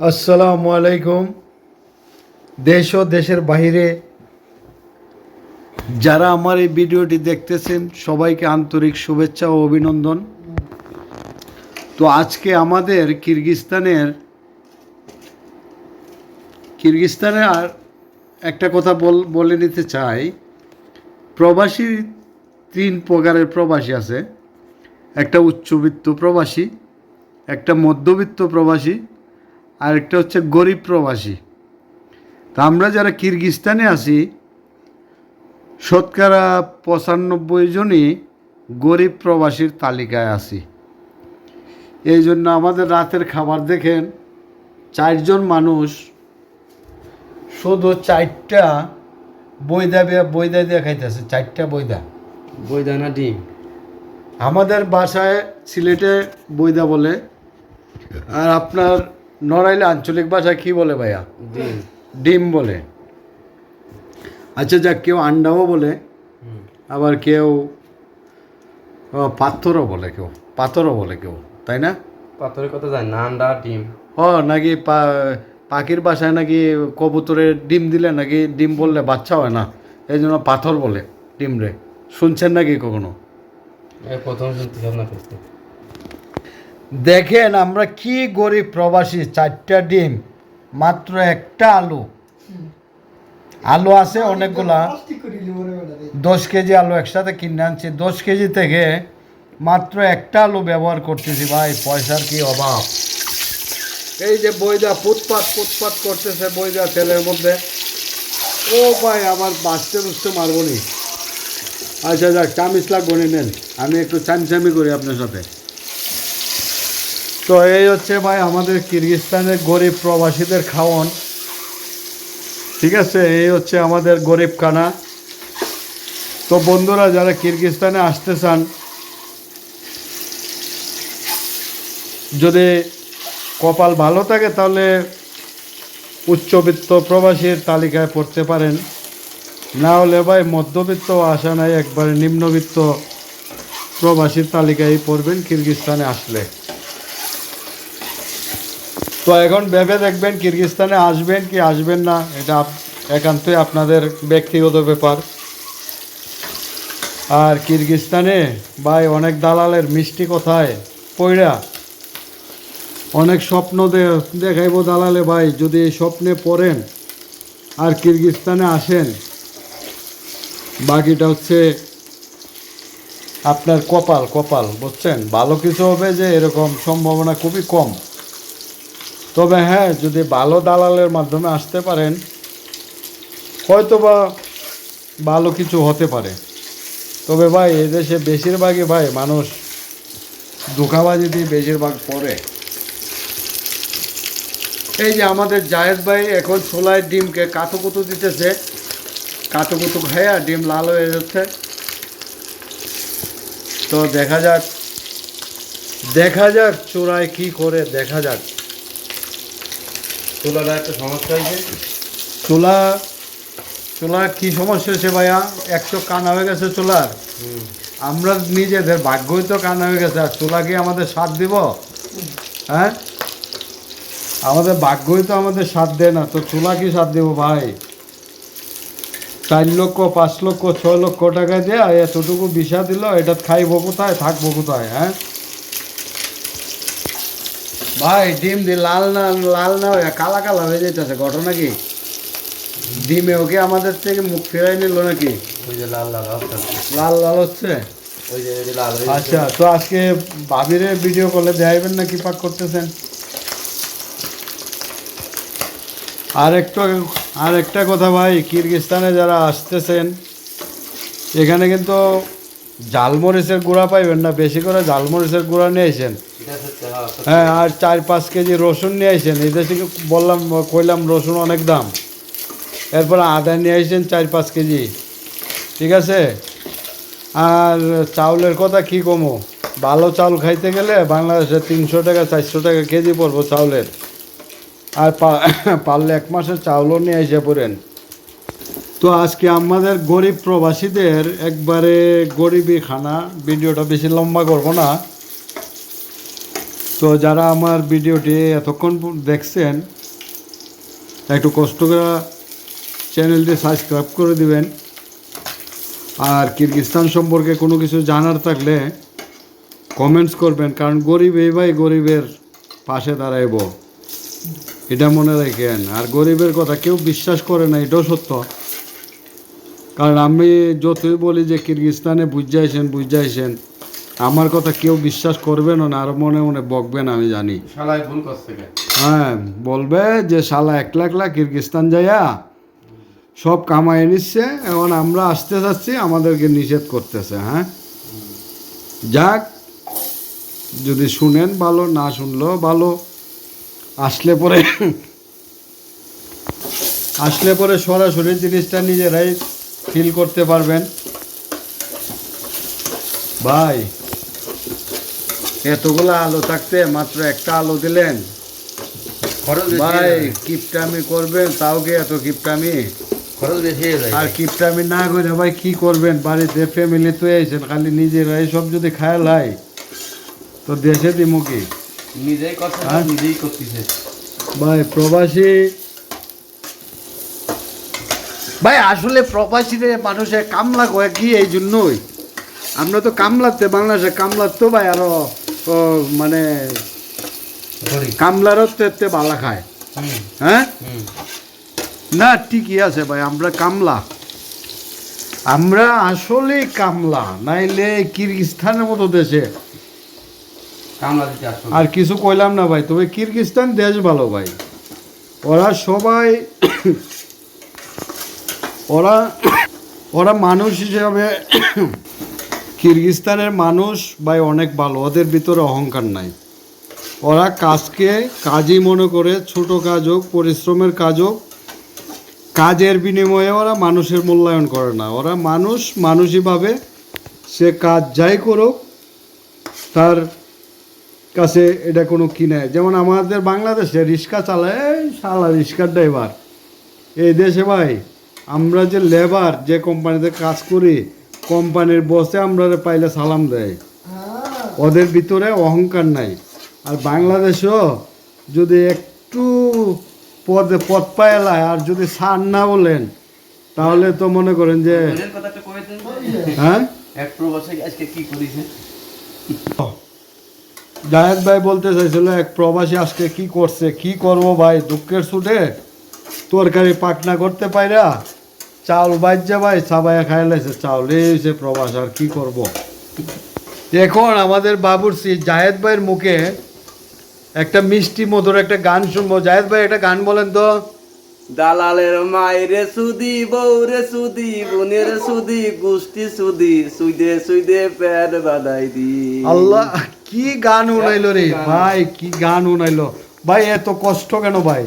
আসসালামু আলাইকুম। দেশ ও দেশের বাইরে যারা আমার এই ভিডিওটি দেখতেছেন, সবাইকে আন্তরিক শুভেচ্ছা ও অভিনন্দন। তো আজকে আমাদের কিরগিস্তানের কিরগিস্তানে আর একটা কথা বলে নিতে চাই। প্রবাসী তিন প্রকারের প্রবাসী আছে। একটা উচ্চবিত্ত প্রবাসী, একটা মধ্যবিত্ত প্রবাসী আর একটা হচ্ছে গরিব প্রবাসী। তা আমরা যারা কিরগিস্তানে আছি শতকরা পঁচানব্বই জনই গরিব প্রবাসীর তালিকায় আছি। এই জন্য আমাদের রাতের খাবার দেখেন চারজন মানুষ শুধু চারটা বৈদা বৈদা দিয়ে খাইতেছে চারটা বৈদা না ডিম? আমাদের বাসায় সিলেটে বৈদা বলে আর আপনার নড়াইলে আঞ্চলিক ভাষায় কি বলে ভাইয়া? ডিম। ডিম বলে। আচ্ছা যাক কেউ আন্ডাও বলে আবার কেউ পাথরও বলে কেউ পাথরও বলে কেউ তাই না? পাথরের কথা জানি না আন্ডা ডিম। ও নাকি পাখির বাসায় নাকি কবুতরের ডিম দিলে নাকি ডিম বললে বাচ্চা হয় না? এই জন্য পাথর বলে ডিম রে। শুনছেন নাকি কখনো? প্রথম শুনতে আপনার। দেখেন আমরা কি গরিব প্রবাসী, চারটা ডিম, মাত্র একটা আলু। আলু আছে অনেকগুলা। দশ কেজি আলু একসাথে কিনে আনছি। দশ কেজি থেকে মাত্র একটা আলু ব্যবহার করতেছি ভাই, পয়সার কি অভাব? এই যে বইদা ফুটপাত ফুটপাত করতেছে বইদা তেলের মধ্যে। ও ভাই, আমার বাঁচতে বুঝতে মারবো নি। আচ্ছা যাক চামিচ লাগবো নেন। আমি একটু চামচামি করি আপনার সাথে। তো এই হচ্ছে ভাই আমাদের কিরগিস্তানের গরিব প্রবাসীদের খাওয়ান। ঠিক আছে? এই হচ্ছে আমাদের গরিব খানা। তো বন্ধুরা, যারা কিরগিস্তানে আসতে চান, যদি কপাল ভালো থাকে, তাহলে উচ্চবিত্ত প্রবাসীর তালিকায় পড়তে পারেন। না হলে ভাই মধ্যবিত্ত আসা নাই, একবারে নিম্নবিত্ত প্রবাসীর তালিকায় পড়বেন কিরগিস্তানে আসলে। তো এখন ভেবে দেখবেন কিরগিস্তানে আসবেন কি আসবেন না, এটা একান্তই আপনাদের ব্যক্তিগত ব্যাপার। আর কিরগিস্তানে ভাই অনেক দালালের মিষ্টি কথায় পইরা অনেক স্বপ্ন দেখাইবো দালালে ভাই, যদি এই স্বপ্নে পড়েন আর কিরগিস্তানে আসেন, বাকিটা হচ্ছে আপনার কপাল কপাল, বুঝছেন? ভালো কিছু হবে যে এরকম সম্ভাবনা খুবই কম। তবে হ্যাঁ যদি ভালো দালালের মাধ্যমে আসতে পারেন হয়তো বা ভালো কিছু হতে পারে। তবে ভাই, এদেশে বেশিরভাগই ভাই মানুষ ধোকাবাজিতেই বেশিরভাগ পড়ে। এই যে আমাদের জায়েদ ভাই এখন ছোলায় ডিমকে কাতুকুতু দিতেছে। কাতুকুতু খাইয়া ডিম লাল হয়ে যাচ্ছে। তো দেখা যাক দেখা যাক চোরায় কি করে, দেখা যাক। চুলাটা একটা সমস্যা হয়েছে। চুলা চুলা কি সমস্যা হয়েছে ভাইয়া? একশো কানা হয়ে গেছে চুলার। আমরা নিজেদের ভাগ্যই তো কানা হয়ে গেছে আর চুলা কি আমাদের সাথ দিব? হ্যাঁ? আমাদের ভাগ্যই তো আমাদের সাথ দেয় না তো চুলা কি সাথ দিব ভাই? চার লক্ষ পাঁচ লক্ষ ছয় লক্ষ টাকা দিয়ে এতটুকু বিষা দিল এটা খাইবো কোথায় থাকব কোথায় হ্যাঁ? ভাই ডিম দি লাল না লাল না হয়ে কালা কালা হয়ে যেতেছে ঘটনা কি ডিমে ওকে আমাদের থেকে মুখ ফেরাই নিল নাকি? ওই যে লাল লাল। লাল লাল হচ্ছে? ওই যে লাল আচ্ছা তো আজকে ভাবিরে ভিডিও কলে দেখাইবেন না কি পাক করতেছেন? আর একটু আর একটা কথা ভাই কিরগিস্তানে যারা আসতেছেন এখানে কিন্তু ঝালমরিচের গুঁড়া পাইবেন না বেশি করে ঝালমরিচের গুঁড়া নিয়ে আসেন। এটা সত্যি, হ্যাঁ, আর চার পাঁচ কেজি রসুন নিয়ে আসেন এই দেশে বললাম কইলাম রসুন অনেক দাম। এরপর আদা নিয়ে আসেন চার পাঁচ কেজি। ঠিক আছে? আর চাউলের কথা কি কমো? ভালো চাউল খাইতে গেলে বাংলাদেশে তিনশো টাকা চারশো টাকা কেজি পড়ব চাউলের। আর পারলে এক মাসের চাউলও নিয়ে এসে পড়েন। তো আজকে আমাদের গরিব প্রবাসীদের একবারে গরিবই খানা ভিডিওটা বেশি লম্বা করব না। তো যারা আমার ভিডিওটি এতক্ষণ দেখছেন, একটু কষ্ট করে চ্যানেলটি সাবস্ক্রাইব করে দিবেন। আর কিরগিস্তান সম্পর্কে কোনো কিছু জানার থাকলে কমেন্টস করবেন, কারণ গরিব এই ভাই গরিবের পাশে দাঁড়াইব। এটা মনে রাখেন। আর গরিবের কথা কেউ বিশ্বাস করে না, এটাও সত্য। কারণ আমি যতই বলি যে কিরগিস্তানে বুঝাইছেন বুঝাইছেন আমার কথা কেউ বিশ্বাস করবেন না আর মনে মনে বকবেন আমি জানি। হ্যাঁ বলবে যে শালা একলা একলা কিরগিস্তান যাইয়া সব কামাই নিচ্ছে এখন আমরা আসতে যাচ্ছি আমাদেরকে নিষেধ করতেছে হ্যাঁ? যাক যদি শুনেন ভালো না শুনলেও ভালো। আসলে পরে আসলে পরে সরাসরি জিনিসটা নিজেরাই ফিল করতে পারবেন। ভাই এতগুলো আলো থাকতে মাত্র একটা আলো দিলেন। ভাই কিপটামি করবেন তাও কি এত কিপটামি? আর কিপটামি না করে ভাই কি করবেন? বাড়িতে ফ্যামিলি তো আইছেন খালি নিজেরাই সব যদি খায় লাই তো দেশে দিমু কি? নিজেই কথা হ্যাঁ? নিজেই করতেছে। ভাই প্রবাসী ভাই আসলে প্রবাসীরে মানুষের কামলা কয় কি এই জন্যই? আমরা তো কামলাতে বাংলাদেশে কামলার তো ভাই আরও ও, মানে কামলারও তো এতে বালা খায়। হ্যাঁ? না ঠিকই আছে ভাই আমরা কামলা। আমরা আসলে কামলা নাইলে কিরগিস্তানের মতো দেশে। আর কিছু কইলাম না ভাই তবে কিরগিস্তান দেশ ভালো ভাই। ওরা সবাই ওরা ওরা মানুষ হিসাবে কিরগিস্তানের মানুষ ভাই অনেক ভালো, ওদের ভিতরে অহংকার নাই। ওরা কাজকে কাজই মনে করে, ছোট কাজ হোক, পরিশ্রমের কাজ হোক, কাজের বিনিময়ে ওরা মানুষের মূল্যায়ন করে না। ওরা মানুষ মানুষইভাবে সে কাজ যাই করুক, তার কাছে এটা কোনো কিনে যেমন আমাদের বাংলাদেশে রিক্সা চালায় শালা রিক্সার ড্রাইভার। এই দেশে ভাই, আমরা যে লেবার, যে কোম্পানিতে কাজ করি কোম্পানির বসে আমরা পাইলে সালাম দেয়। ওদের ভিতরে অহংকার নাই। আর বাংলাদেশও যদি একটু পদে পদ পায়লায় আর যদি সার না বলেন তাহলে তো মনে করেন যে হ্যাঁ? জাহেদ ভাই বলতে চাইছিল এক প্রবাসী আজকে কি করছে কি করব ভাই দুঃখের ছুটে তরকারি পাকনা করতে পাইরা চাউল বাজ্যা ভাই সাবাইয়া খাই লাইছে চাউল। এই প্রবাস আর কি করব? এখন আমাদের বাবুরসি জাহেদ ভাইয়ের মুখে একটা মিষ্টি মধুর একটা গান শুনব। জাহেদ ভাই একটা গান বলেন তো। দালালের মায়েরে সুদি বউরে সুদি বোনের সুদি গুষ্টি সুদি সুইদে সুইদে প্যাড বাদাই দি। আল্লাহ কি গান উনাইলো রে ভাই কি গান উনাইলো। ভাই এত কষ্ট কেন ভাই?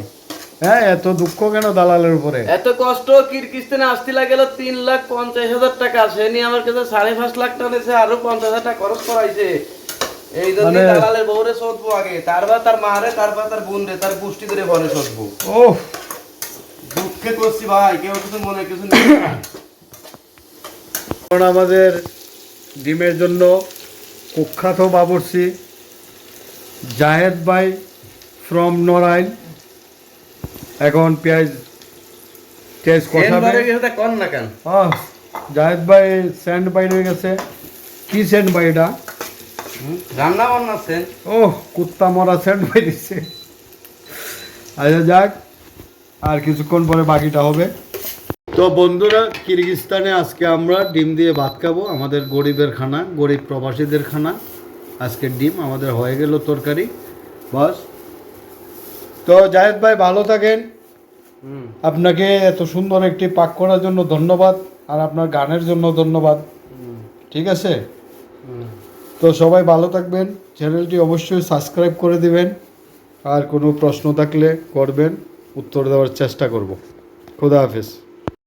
হ্যাঁ এত দুঃখ কেন দালালের উপরে? এত কষ্ট কিরকিস্তানে আসতে লাগেল তিন লাখ পঞ্চাশ হাজার টাকা। সে নিয়ে আমার কাছে সাড়ে পাঁচ লাখ টাকা নিয়েছে আরও পঞ্চাশ হাজার টাকা খরচ করাইছে। এই জন্য মানে- দালালের বউরে শোধবো আগে। তারপর তার মারে তারপর তার বোন রে তার পুষ্টি ধরে ঘরে শোধবো ওহ দুঃখে করছি ভাই কেউ কিছু মনে কিছু এখন আমাদের ডিমের জন্য কুখ্যাত বাবুর্চি জাহেদ ভাই ফ্রম নরাইল এখন পেঁয়াজ পেঁয়াজ কষাবে। কর না কেন? জাহেদ ভাই স্যান্ড বাইর হয়ে গেছে। কি স্যান্ড ভাই এটা? রান্না বান্না সেন ও কুত্তা মরা স্যান্ড বাই দিচ্ছে আচ্ছা যাক আর কিছুক্ষণ পরে বাকিটা হবে। তো বন্ধুরা কিরগিস্তানে আজকে আমরা ডিম দিয়ে ভাত খাব। আমাদের গরিবের খানা গরিব প্রবাসীদের খানা। আজকে ডিম আমাদের হয়ে গেল তরকারি। বাস তো জাহেদ ভাই ভালো থাকেন। আপনাকে এত সুন্দর একটি পাক করার জন্য ধন্যবাদ আর আপনার গানের জন্য ধন্যবাদ। ঠিক আছে? হুম। তো সবাই ভালো থাকবেন। চ্যানেলটি অবশ্যই সাবস্ক্রাইব করে দিবেন। আর কোনো প্রশ্ন থাকলে করবেন। উত্তর দেওয়ার চেষ্টা করব। খোদা হাফেজ।